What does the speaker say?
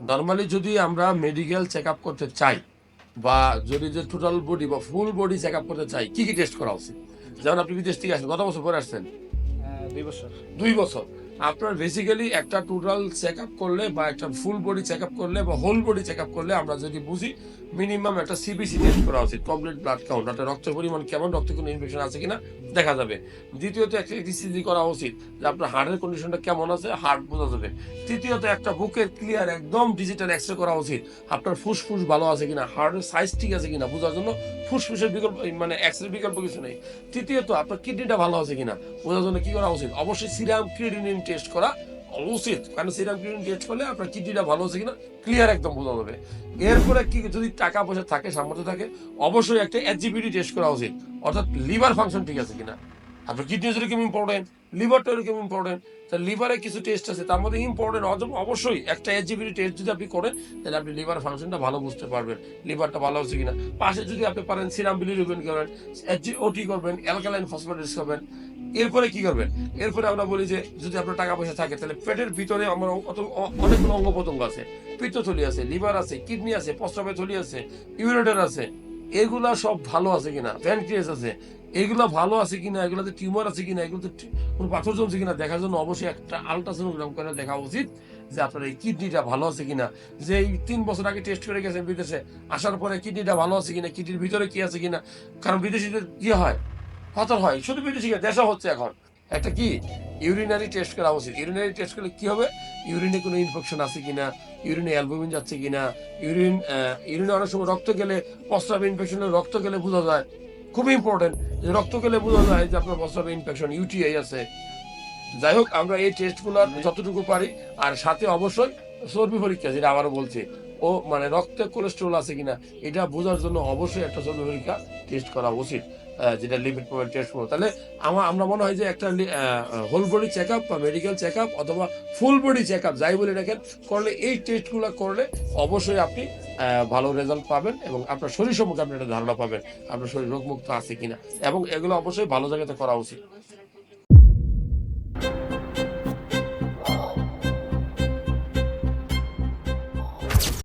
Normally যদি আমরা medical check up করতে চাই বা যদি যে টোটাল বডি বা ফুল বডি চেক আপ করতে চাই কি কি টেস্ট করা উচিত? যেমন আপনি বিদেশ থেকে আসেন কত বছর পরে আসছেন? দুই বছর। দুই বছর। আপনার বেসিক্যালি একটা টোটাল চেক আপ করলে বা একটা ফুল বডি চেক আপ করলে বা হোল বডি চেক আপ করলে আমরা যদি বুঝি মিনিমাম একটা সিবিসি টেস্ট করা উচিত কমপ্লিট ব্লাড কাউন্ট একটা রক্তের পরিমাণ কেমন, রক্তে কোনো ইনফেকশন আছে কিনা দেখা যাবে। দ্বিতীয়ত একটা ইসিজি করা উচিত যে আপনার হার্টের কন্ডিশনটা কেমন আছে হার্ট বোঝা যাবে। তৃতীয়ত একটা বুকের ক্লিয়ার একদম ডিজিটাল এক্স করা উচিত, আপনার ফুসফুস ভালো আছে কিনা হার্টের সাইজ ঠিক আছে কিনা বোঝার জন্য ফুসফুসের বিকল্প মানে এক্সের বিকল্প কিছু নেই। তৃতীয়ত আপনার কিডনিটা ভালো আছে কিনা, বোঝার জন্য কি করা উচিত? অবশ্যই সিরাম ক্রিডিনিন টেস্ট করা উচিত। কারণ সিরাম ক্রিম টেস্ট করলে আপনার কিডনিটা ভালো হচ্ছে কিনা ক্লিয়ার একদম বোঝা যাবে। এরপরে কি যদি টাকা পয়সা থাকে, সামর্থ্য থাকে, অবশ্যই একটা এইচজিবিডি টেস্ট করা উচিত। অর্থাৎ লিভার ফাংশন ঠিক আছে কিনা। আপনার কিডনি যেরকম ইম্পর্টেন্ট লিভারটা এরকম ইম্পর্টেন্ট তা লিভারে কিছু টেস্ট আছে, তার মধ্যে ইম্পর্টেন্ট অবশ্যই একটা এইচজিবিডি টেস্ট যদি আপনি করেন, তাহলে আপনি লিভার ফাংশনটা ভালো বুঝতে পারবেন। লিভারটা ভালো হচ্ছে কিনা? পাশে যদি আপনি পারেন সিরাম বিলি বিলিরুবিন করেন ওটি করবেন অ্যালকালাইন ফসফেটিস করবেন এরপরে কি করবেন? এরপরে আমরা বলি যে, যদি আপনার টাকা পয়সা থাকে, তাহলে পেটের ভিতরে আমার অনেকগুলো অঙ্গ প্রত্যঙ্গ আছে। পিত্তথলি আছে লিভার আছে কিডনি আছে, প্রস্রাবের থলি আছে ইউরেটার আছে। এগুলা সব ভালো আছে কিনা? প্যানক্রিয়াস আছে। এগুলো ভালো আছে কিনা? এগুলোতে টিউমার আছে কিনা? এগুলোতে কোনো পাথর জমছে কিনা? দেখার জন্য অবশ্যই একটা আলট্রাসোনোগ্রাম করে দেখা উচিত যে আপনার এই কিডনিটা ভালো আছে কিনা। যে এই তিন বছর আগে টেস্ট করে গেছেন বিদেশে আসার পরে কিডনিটা ভালো আছে কিনা? কিডনির ভিতরে কি আছে কিনা? কারণ বিদেশিদের কি হয়? পাথর হয়। শুধু বিদেশি কেন, দেশে হচ্ছে এখন। একটা কি? ইউরিনারি টেস্ট করা উচিত। ইউরিনারি টেস্ট করলে কি হবে? ইউরিনে কোনো ইনফেকশন আছে কিনা? ইউরিনে অ্যালবুমিন যাচ্ছে কিনা? ইউরিন ইউরিনে অনেক সময় রক্ত গেলে প্রস্রাব ইনফেকশনের রক্ত গেলে বোঝা যায়, খুবই ইম্পর্টেন্ট যে রক্ত গেলে বোঝা যায় যে আপনার প্রস্রাবে ইনফেকশন ইউটিআই আছে। যাই হোক, আমরা এই টেস্টগুলো যতটুকু পারি, আর সাথে অবশ্যই চর্বি পরীক্ষা, যেটা আবারও বলছি। ও মানে রক্তে কোলেস্ট্রল আছে কিনা, এটা বোঝার জন্য অবশ্যই একটা চর্বি পরীক্ষা টেস্ট করা উচিত। যেটা লিমিট প্রোফাইল টেস্ট করব। তাহলে আমার, আমরা মনে হয় যে একটা হোল বডি চেক আপ বা মেডিকেল চেক আপ অথবা ফুল বডি চেক আপ যাই বলে রাখেন করলে এই টেস্টগুলো করলে অবশ্যই আপনি ভালো রেজাল্ট পাবেন এবং আপনার শরীর সম্পর্কে আপনি একটা ধারণা পাবেন, আপনার শরীর রোগমুক্ত আছে কিনা। এবং এগুলো অবশ্যই ভালো জায়গাতে করা উচিত।